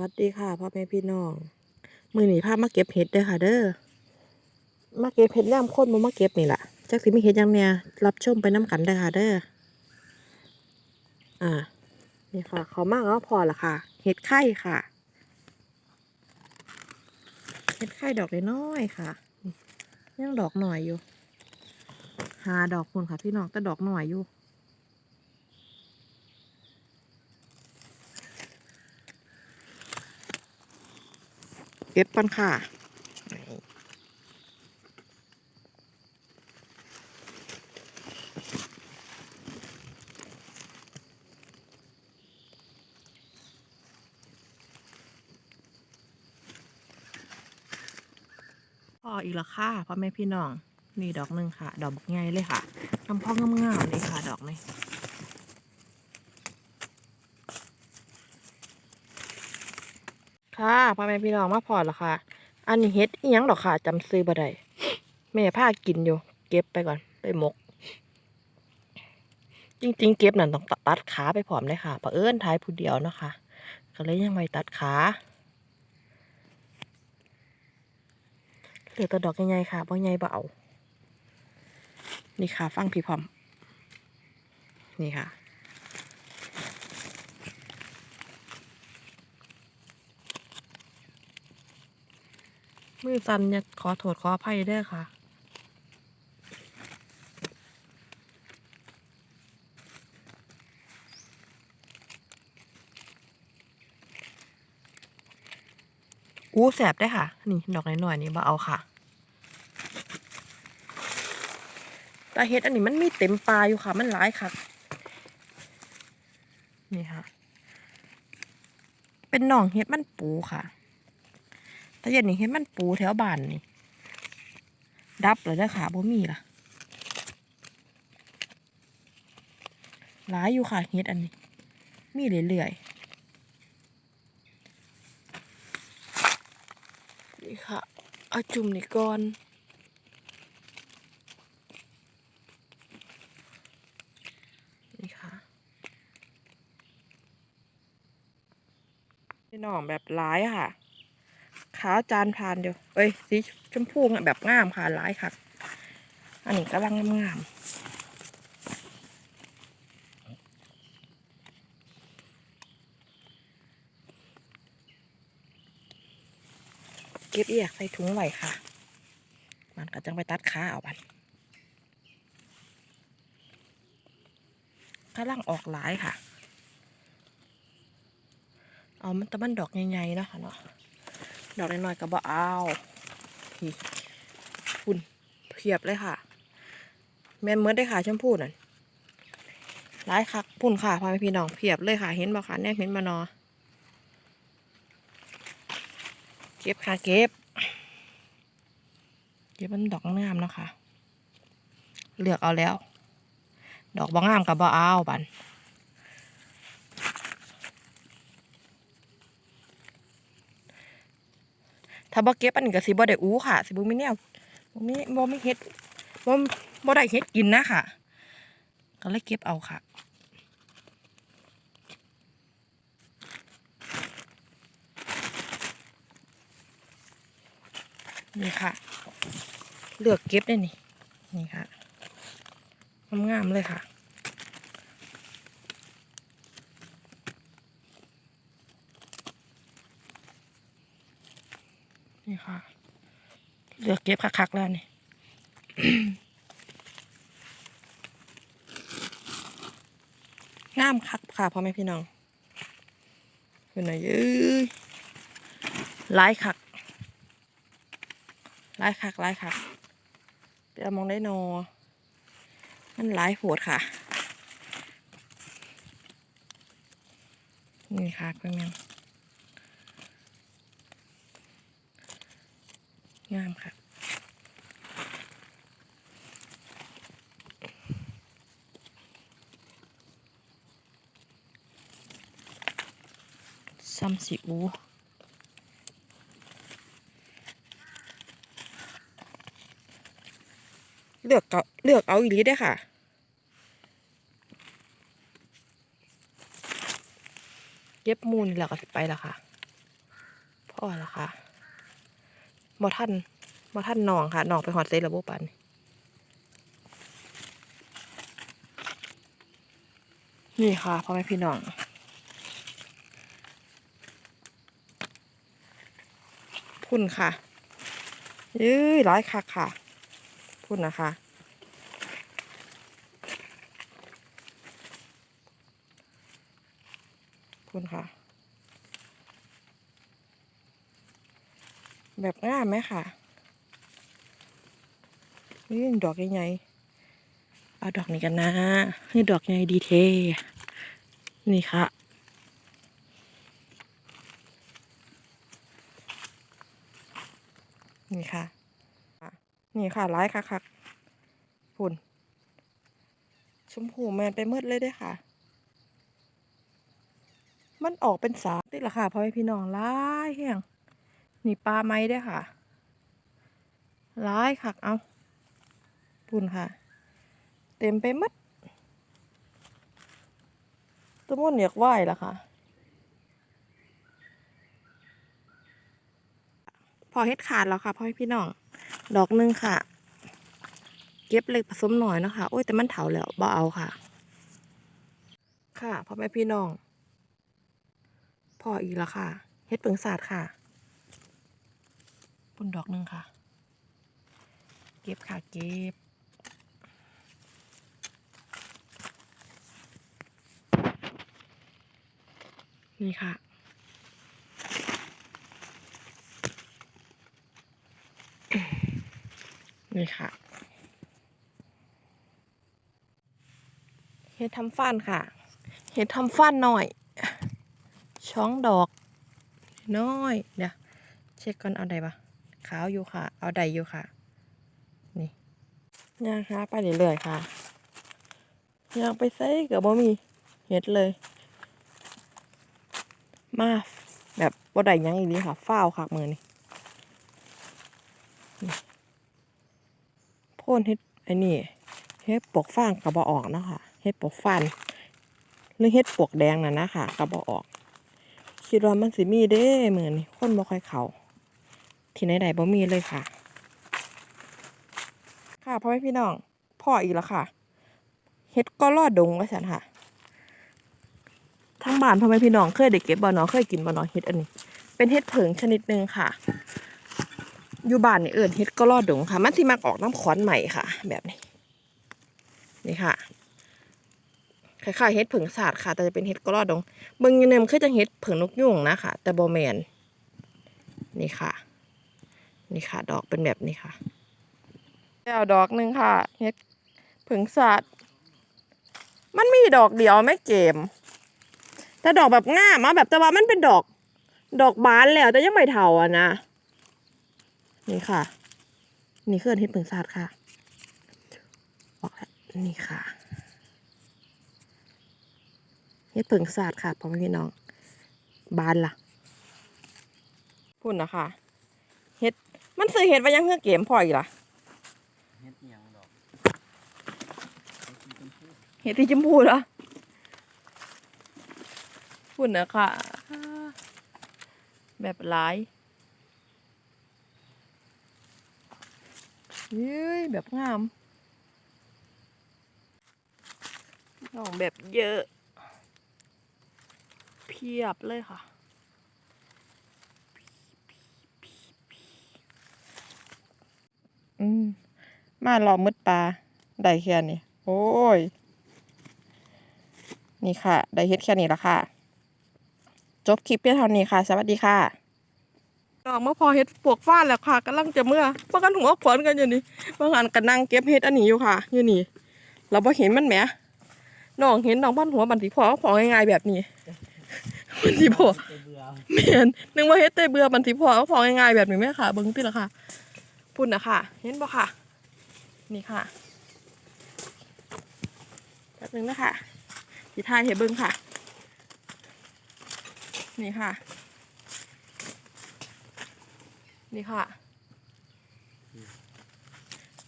วัสดีค่ะพ่อแม่พี่น้องมือหนีพาพมาเก็บเห็ดเด้อค่ะ เด้อมาเก็บเห็ดย่ามคนมามาเก็บนี่แหละจักสิมีเห็ดยังเนี่ยรับชมไปน้ำกันเด้อค่ะ เด้ออ่านี่ค่ะ เขามากก็พอละค่ะ เห็ดไข่ค่ะ เห็ดไข่ดอกเล็กน้อยค่ะยังดอกหน่อยอยู่หาดอกคุณค่ะพี่น้องแต่ดอกหน่อยอยู่ เก็บกันค่ะพออีกแล้วค่ะพ่อแม่พี่น้องนี่ดอกหนึ่งค่ะ ดอกบกใหญ่เลยค่ะทำพองงามๆนี่ค่ะ ดอกนี้ ค่ะพ่อแม่พี่น้องมาพอแล้วค่ะ อันนี้เฮ็ดอีหยังดอกค่ะจำซื้อบ่ได้แม่พากินอยู่ เก็บไปก่อนไปหมก จริง ๆ เก็บนั่นต้องตัดขาไปพร้อมเลยค่ะเผอิญท้ายผู้เดียวเนาะค่ะก็เลยยังไม่ตัดขาเหลือแต่ดอกใหญ่ๆค่ะบ่ใหญ่เอานี่ค่ะ ฟังพี่พร้อม นี่ค่ะ มือสันเนี่ยขอโทษขออภัยด้อค่ะ อู้แสบได้ค่ะ นี่ ดอกน้อยๆนี่บ่เอาค่ะแต่เห็ดอันนี้มันมีเต็มปลาอยู่ค่ะ มันหลายค่ะ นี่ค่ะ เป็นหน่องเห็ดมันปูค่ะ ต่เย็นนี่เห็ดมันปูแถวบ้านนี่ ดับเลยเด้อค่ะบ่มีล่ะ หลายอยู่ค่ะเห็ดอันนี้ มีเรื่อยๆ นี่ค่ะ เอาจุ่มนี่ก่อนนี่ค่ะพี่น้องแบบร้ายค่ะ ขาวจานพานเดียวเอ้ยสีชมพูอะแบบงามค่ะร้ายค่ะ อันนี้กำลังงามเก็บเอียกใส่ถุงไว้ค่ะ มันก็จังไปตัดขาเอาบันกำลังออกหลายค่ะ เอามันแตะมันดอกใหญ่ๆเนาะค่ะเนาะ ดอกน้อยๆก็บ่เอานี่คุณเพียบเลยค่ะ แม่นเมื่อได้ค่ะชมพูนั่นร้ายคักพุ่นค่ะพ่อแม่พี่น้องเพียบเลยค่ะ เห็นบ่ค่ะแนบเห็นมานอเก็บค่ะเก็บ เก็บมันดอกงามเนาะค่ะ เลือกเอาแล้ว ดอกบางงามกับบ่เอาบัน ถ้าบ่เก็บอันนี้ก็สิบ่ได้อู้ค่ะ สิบ่มีแนวบ่มีบ่มีเฮ็ดบ่บ่ได้เฮ็ดกินนะค่ะ ก็เลยเก็บเอาค่ะนี่ค่ะ เลือกเก็บได้นี่ นี่ค่ะงามๆเลยค่ะ นี่ค่ะ เลือกเก็บคักๆแล้วนี่งามคักค่ะพ่อแม่พี่น้องเป็นไงเอ้ยหลายคักหลายคักหลายคักเดี๋ยวมองได้นอมันหลายโหดค่ะ นี่ค่ะเพื่อน งามค่ะซ้ำสิอูเลือกเอาเลือกเอาอีลีได้ค่ะเย็บมูลแล้วก็ไปแล้วค่ะก่อนละค่ะ บ่ท่านบ่ท่านหนองค่ะหนองไปหอดเซระบบปันนี่ค่ะพ่อแม่พี่น้องพุ่นค่ะยื้ยร้อยคักค่ะ พุ่นนะคะพุ่นค่ะ แบบงามไหมค่ะนี่ดอกใหญ่ๆเอาดอกนี้กันนะนี่ดอกใหญ่ดีเท นี่ค่ะนี่ค่ะ นี่ค่ะร้ายค่ะค่ะพุ่น ชมพูแมนไปมืดเลยด้วยค่ะ มันออกเป็นสาติละค่ะพ่อแม่พี่น้องร้ายแห้ง นี่ปลาไม้เด้วยค่ะ ร้ายคักเอาพุ่นค่ะ เต็มไปหมดตัวมันอยากไหวละค่ะ พอเฮ็ดขาดแล้วค่ะพ่อพี่น้อง ดอกหนึงค่ะ เก็บเล็กผสมหน่อยนะคะโอ้ยแต่มันเถาแล้วบ่เอาค่ะ ค่ะพ่อแม่พี่น้อง พออีกแล้วค่ะ เฮ็ดเปิงศาสตร์ค่ะ ปุ่นดอกหนึ่งค่ะ เก็บค่ะเก็บนี่ค่ะ นี่ค่ะ เฮ็ดทำฟันค่ะ เฮ็ดทำฟันหน่อย ช้องดอก น้อย เดี๋ยว เช็คก่อนเอาใดปะาวอยู่ค่ะ เอาใดอยู่ค่ะ นี่ย่างหาไปเรื่อยๆค่ะย่างไปใส่กับบ่มีเฮ็ดเลย มาแบบบ่ได้ยังอีกนี้ค่ะฟ้าวค่ะมือนี่นี่พ่นเฮ็ดไอ้นี่เฮ็ดปวกฟางกระบอออกเนาะค่ะเฮ็ดปวกฟันหรือเฮ็ดปวกแดงน่ะนะค่ะกระบอออก คิดว่ามันสิมีเด้เหมือนนี่คนบ่ค่อยเขา ที่ไหนใดบ่มีเลยค่ะ ค่ะพ่อแม่พี่น้องพ่ออีกแล้วค่ะเฮ็ดก็รอดดงว่าฉันค่ะทางบ้านพ่อแม่พี่น้องเคยได้เก็บบ่เนาะเคยกินบ่เนาะเฮ็ดอันนี้ เป็นเฮ็ดเผิงชนิดหนึ่งค่ะ อยู่บ้านนี่เอิ้นเฮ็ดก็รอดดงค่ะ มันสิมักออกน้ำขอนใหม่ค่ะ แบบนี้ นี่ค่ะคล้ายๆเฮ็ดผึ่งศาสตร์ค่ะ แต่จะเป็นเฮ็ดก็รอดดงเบิ่งยังไงมันคือจังเฮ็ดผึ่งนกยุงนะค่ะ แต่บ่แมนนี่ค่ะ นี่ค่ะ ดอกเป็นแบบนี้ค่ะแล้วดอกหนึ่งค่ะเฮ็ดผึ่งศาสตร์มันมีดอกเดียวไม่เกม แต่ดอกแบบง่ามอะแบบแต่ว่ามันเป็นดอก ดอกบานแล้วแต่ยังไม่เถาอะนะ นี่ค่ะ นี่คืออันเฮ็ดผึ่งศาสตร์ค่ะบอกแล้วนี่ค่ะเฮ็ดผึ่งศาสตร์ค่ะพ่อแม่พี่น้อง บานล่ะพุ่นนะคะเฮ็ด มันซื้อเฮ็ดไว้ยังเพื่อเกมพออีกล่ะเฮ็ดอิหยังดอกเฮ็ดสีชมพูเฮ็ดที่ชมพูเหรอพุ่นนะคะแบบหลายเย้ยแบบงามน้องแบบเยอะ เพียบเลยค่ะ อืมมารอมืดปลาได้แค่นี้โอ้ย นี่ค่ะ ได้เฮ็ดแค่นี้ละค่ะ จบคลิปเพียงเท่านี้ค่ะ สวัสดีค่ะดอกมะพร้าวเฮ็ดปวกฟ้านแล้วค่ะกำลังจะเมื่อประกันหัวขวนกันอยู่นี่บางอันก็นั่งเก็บเฮ็ดอันนี้อยู่ค่ะอยู่นี่ เราบ่เห็นมันแหมน้องเห็นน้องบ้านหัวบันทิพอพอง่ายๆแบบนี้บันทิพอเบื่อแม่นนึกว่าเฮ็ดแต่เบื่อบันทิพอพอง่ายๆแบบนี้แม่ค่ะเบิ่งติละค่ะ พุ่นนะค่ะ เห็นบ่ค่ะ นี่ค่ะแป๊บนึงนะคะสีทายเห็นเบิ้งค่ะ นี่ค่ะ นี่ค่ะ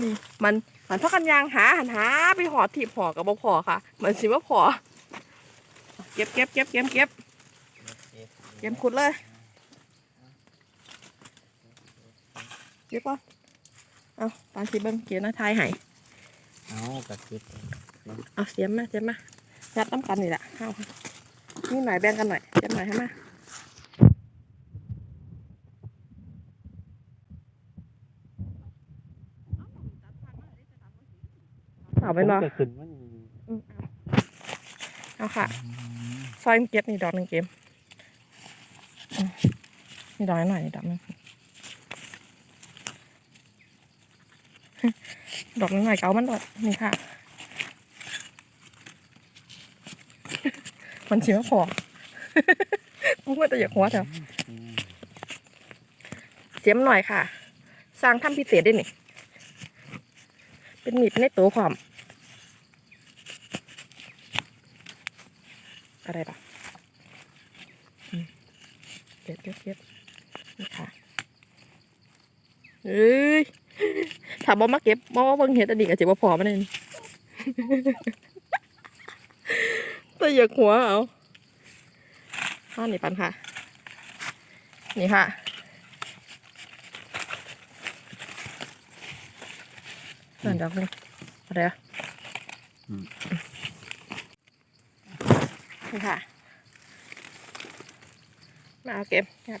นี่มันมันพักกันยางหาหันหาไปหอถีบหอกับบ่พอค่ะ เหมือนสิว่าพอเก็บเก็บเก็บเก็บเก็บเฮ็ดเก็บขุดเลย เก็บป่ะ เอาปานสิเบิ้งเกียร์นะทายให้เอากระคิดเอาเสียมมาเสียมมายัดน้ำกันนี่แหละเอานี่หน่อยแบ่งกันหน่อยเสียมหน่อยให้มาเอาไปบ่จะขึ้นมันอืมเอาค่ะซอยเก็บนี่ดอกหนึ่งเกมอืมนี่ดอกหน่อยนี่ดอกหนึง ดอกน่อยเกามันดอกนี่ค่ะ มันชิมว่าพอกูว่าแต่อยากหัวเถอะเสียมหน่อยค่ะ สร้างทำพิเศษได้นี่ เป็นมีดในตัวความอะไรปะเก็บเก็บเก็บนี่ค่ะเอ้ย ถ้าบ่มาเก็บบ่าเบิ่งเห็ดอันนี้ก็สิบ่พอมันเลยแต่อยากหัวเอาข้านี่ปันค่ะ นี่ค่ะ นั่นดอกนึงอะไรอะนี่ค่ะ มาเอาเก็บงัด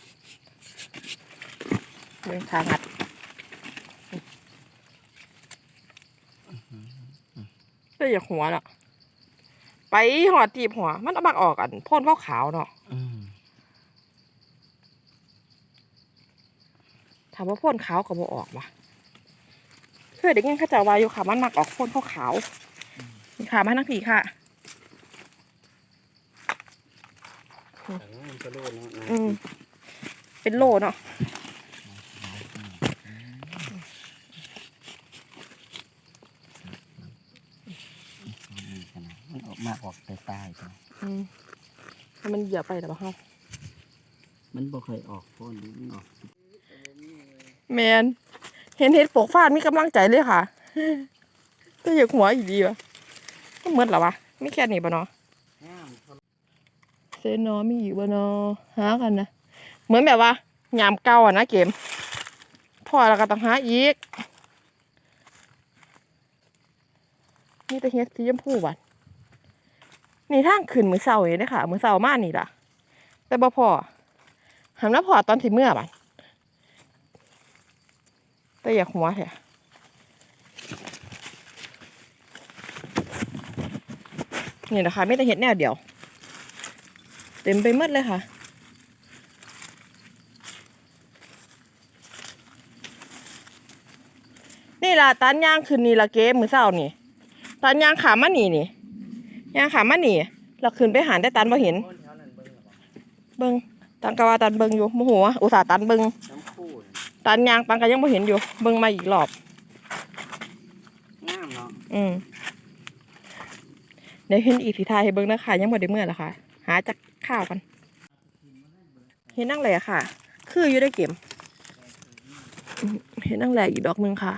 เดินทางงัด ก็อย่าหัวเนาะไปหอดจีบหัว มันเอาบักออกกันพ่นขาวๆเนาะถามว่าพ่นขาวกับบ่ออกวะเคยได้ยินเข้าเจ้าว่าอยู่ค่ะ มันมักออกพ่นขาวๆนี่ค่ะมาทั้งผีค่ะมันจะรู้เนาะอืมเป็นโลเนาะ มันออกมา ออกใต้ใต้ใช่ไหมอืมให้มันเหยียบไปแต่ว่าเฮามันบ่เคยออกพ่นมันออกแมนเห็นเห็ดปกฟาดมีกำลังใจเลยค่ะก็อยากหัวอีกดีวะก็เหมือนเหรอวะไม่แค่นี้ปะเนาะงามเซนอมีอยู่ปะเนาะหากันนะเหมือนแบบว่ายามเก่าอะนะเกมพอแล้วก็ต้องหาอีกนี่แต่เฮ็ดสีชมพูบัดนี่ นี่ทางขึ้นมือเสาเองเด้ค่ะ มือเสามานี่ล่ะ แต่บ่พอหันมาพอตอนที่เมื่อบัดแต่อยากหัวแท้นี่นะคะไม่ได้เห็ดแนวเดียว เต็มไปหมดเลยค่ะ นี่ล่ะตันย่างขึ้นนี่ละเกมมือเศร้านี่ตันย่างขามานี่นี่ ย่างขามานี่เราขึ้นไปหาได้ตันบ่เห็นพ่นแถวนั้นเบิ่งหรอเบิงตันกะว่าตันเบิงอยู่โมโหวะอุตส่าห์ตันเบิงน้ำคู่ตันย่างปังก็ยังบ่เห็นอยู่ เบิงมาอีกรอบงามเนาะอืมเดี๋ยวเห็นอีกสีทายให้เบิงนะคะยังบ่ได้เมื่อละค่ะ หาจากข้าวกัน เห็นนั่งแหล่ค่ะ คืออยู่ได้เก็มอืมเห็นนั่งแหล่อีกดอกหนึ่งค่ะ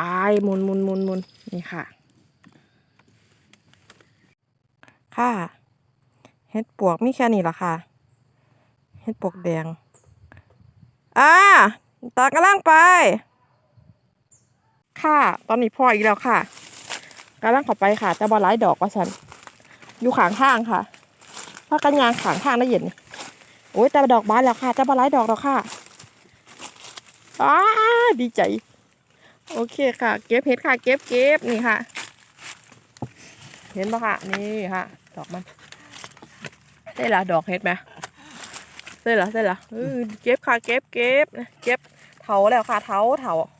อายหมุนหมุนหมุนหมุนนี่ค่ะ ค่ะ เห็ดปวกมีแค่นี้ละค่ะ เห็ดปวกแดง อ่าตากำลังไป ค่ะ ตอนนี้พ่ออีกแล้วค่ะกำลังเข้าไปค่ะ แต่บอหลายดอกว่าฉัน อยู่ขางทางค่ะพากันยางขางทางได้เย็นโอ้ยแต่ดอกบานแล้วค่ะแต่บอหลายดอกแล้วค่ะอ้าดีใจ โอเคค่ะ เก็บเห็ดค่ะ เก็บเก็บนี่ค่ะ เห็นปะค่ะ นี่ค่ะ ดอกมันได้ละดอกเห็ดไหมได้ละได้ละเออเก็บค่ะเก็บเก็บเก็บเถาแล้วค่ะเถาเถาอะ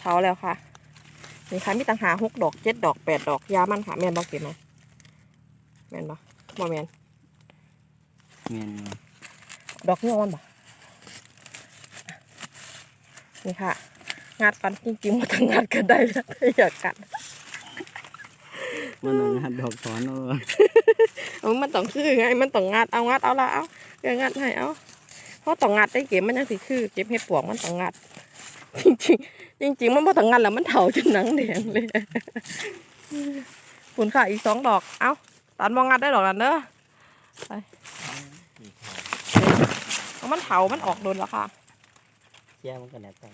เถาแล้วค่ะนี่ค่ะมีตังหาหกดอกเจ็ดดอกแปดดอกยามันค่ะแมนบอกเก็บไหมแมนบอบ่แมนเมียนดอกเงี้ยวมันบ่นี่ค่ะงัดฟันจริงๆมันต้องงัดก็ได้นะถ้าอยากกัด มันเอางานดอกถอนเออเอามันต้องคือไงมันต้องงัดเอางัดเอาละเอาเดี๋ยวงัดให้เอาเพราะต้องงัดได้เก็บมันยังสิคือ เก็บเห็ดปวกมันต้องงัด จริงๆจริงๆมันบ่ต้องงัดแล้วมันเถาจนหนังแดงเลยคุณค่ะอีกสองดอก เอาตันมองงัดได้ดอกนั้นเด้อไปโอ้มันเถามันออกโดนแล้วค่ะเสียมันก็แน่ตัง